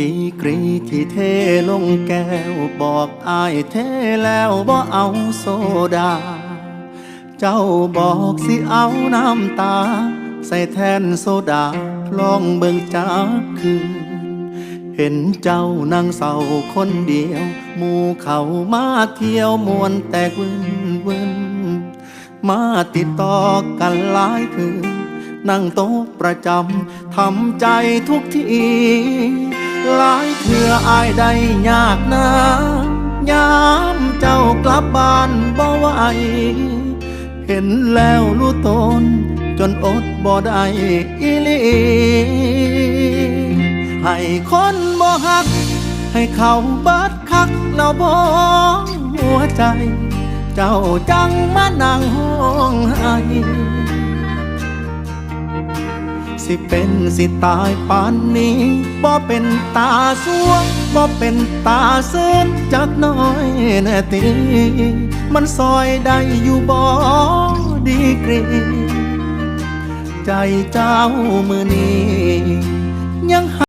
ดีกรีที่เทลงแก้วบอกอายเทแล้วบ่เอาโซดา เจ้าบอกสิเอาน้ำตา ใส่แทนโซดาลองเบิ่งจากคืน เห็นเจ้านั่งเศร้าคนเดียวหมู่เขามาเที่ยวมวนแตกวินวินมาติดต่อกันหลายคืนนั่งโต๊ะประจำทำใจทุกที หลายเถื่ออายได้ยากนะยามเจ้ากลับบ้านบ่ไหวเห็นแล้วรู้ตนจนอดบ่ได้อีลีให้คนบ่ฮัก ให้เขาบิดคักแล้วบ่หัวใจ เจ้าจังมานั่งห้องไห้ สิเป็นสิตายปานนี้บ่เป็นตาสวงบ่เป็นตาเส้นจักน้อยแน่ตีมันซอยได้อยู่บ่ดีกรีใจเจ้ามือนี้ยัง